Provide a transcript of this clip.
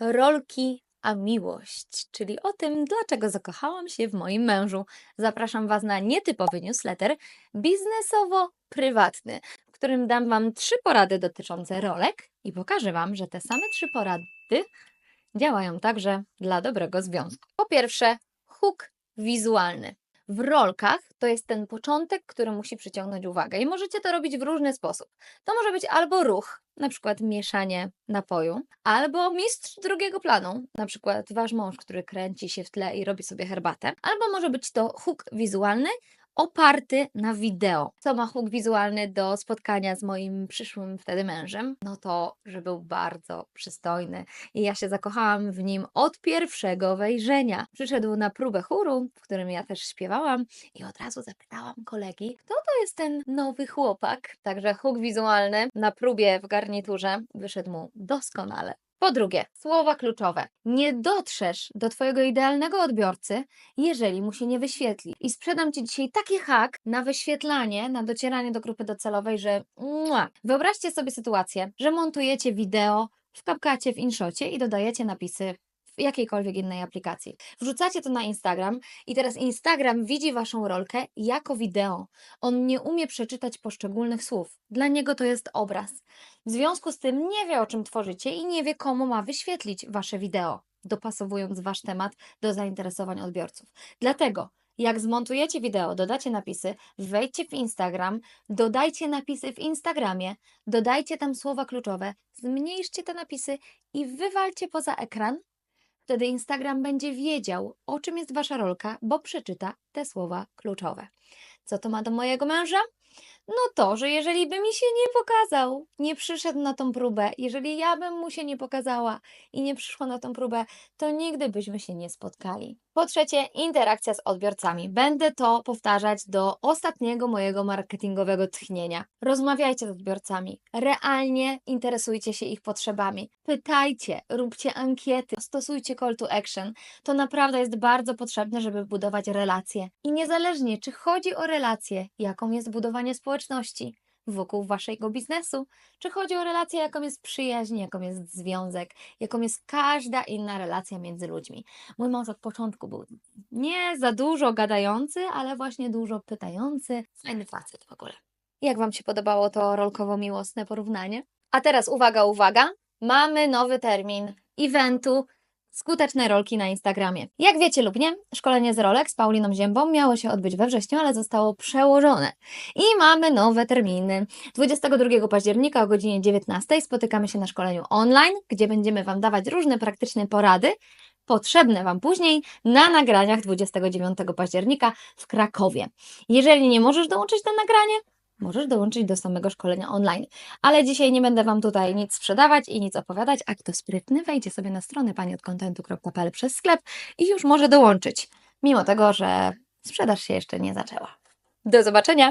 rolki a miłość, czyli o tym, dlaczego zakochałam się w moim mężu. Zapraszam Was na nietypowy newsletter biznesowo-prywatny, w którym dam Wam trzy porady dotyczące rolek i pokażę Wam, że te same trzy porady działają także dla dobrego związku. Po pierwsze, huk wizualny. W rolkach to jest ten początek, który musi przyciągnąć uwagę i możecie to robić w różny sposób. To może być albo ruch, na przykład mieszanie napoju, albo mistrz drugiego planu, na przykład wasz mąż, który kręci się w tle i robi sobie herbatę, albo może być to huk wizualny oparty na wideo. Co ma huk wizualny do spotkania z moim przyszłym wtedy mężem? No to, że był bardzo przystojny i ja się zakochałam w nim od pierwszego wejrzenia. Przyszedł na próbę chóru, w którym ja też śpiewałam i od razu zapytałam kolegi, kto to jest ten nowy chłopak. Także huk wizualny na próbie w garniturze wyszedł mu doskonale. Po drugie, słowa kluczowe. Nie dotrzesz do Twojego idealnego odbiorcy, jeżeli mu się nie wyświetli. I sprzedam Ci dzisiaj taki hak na wyświetlanie, na docieranie do grupy docelowej, że mua. Wyobraźcie sobie sytuację, że montujecie wideo w CapCutie, w InShocie i dodajecie napisy jakiejkolwiek innej aplikacji. Wrzucacie to na Instagram i teraz Instagram widzi Waszą rolkę jako wideo. On nie umie przeczytać poszczególnych słów. Dla niego to jest obraz. W związku z tym nie wie, o czym tworzycie i nie wie, komu ma wyświetlić Wasze wideo, dopasowując Wasz temat do zainteresowań odbiorców. Dlatego jak zmontujecie wideo, dodacie napisy, wejdźcie w Instagram, dodajcie napisy w Instagramie, dodajcie tam słowa kluczowe, zmniejszcie te napisy i wywalcie poza ekran. Wtedy Instagram będzie wiedział, o czym jest wasza rolka, bo przeczyta te słowa kluczowe. Co to ma do mojego męża? No to, że jeżeli by mi się nie pokazał, nie przyszedł na tą próbę, jeżeli ja bym mu się nie pokazała i nie przyszła na tą próbę, to nigdy byśmy się nie spotkali. Po trzecie, interakcja z odbiorcami. Będę to powtarzać do ostatniego mojego marketingowego tchnienia. Rozmawiajcie z odbiorcami, realnie interesujcie się ich potrzebami. Pytajcie, róbcie ankiety, stosujcie call to action. To naprawdę jest bardzo potrzebne, żeby budować relacje. I niezależnie, czy chodzi o relacje, jaką jest budowanie społeczności wokół waszego biznesu, czy chodzi o relację, jaką jest przyjaźń, jaką jest związek, jaką jest każda inna relacja między ludźmi. Mój mąż od początku był nie za dużo gadający, ale właśnie dużo pytający. Fajny facet w ogóle. Jak Wam się podobało to rolkowo-miłosne porównanie? A teraz uwaga, uwaga! Mamy nowy termin eventu Skuteczne rolki na Instagramie. Jak wiecie lub nie, szkolenie z rolek z Pauliną Ziębą miało się odbyć we wrześniu, ale zostało przełożone. I mamy nowe terminy. 22 października o godzinie 19 spotykamy się na szkoleniu online, gdzie będziemy Wam dawać różne praktyczne porady, potrzebne Wam później na nagraniach 29 października w Krakowie. Jeżeli nie możesz dołączyć na nagranie, możesz dołączyć do samego szkolenia online. Ale dzisiaj nie będę Wam tutaj nic sprzedawać i nic opowiadać, a kto sprytny wejdzie sobie na stronę paniodcontentu.pl przez sklep i już może dołączyć, mimo tego, że sprzedaż się jeszcze nie zaczęła. Do zobaczenia!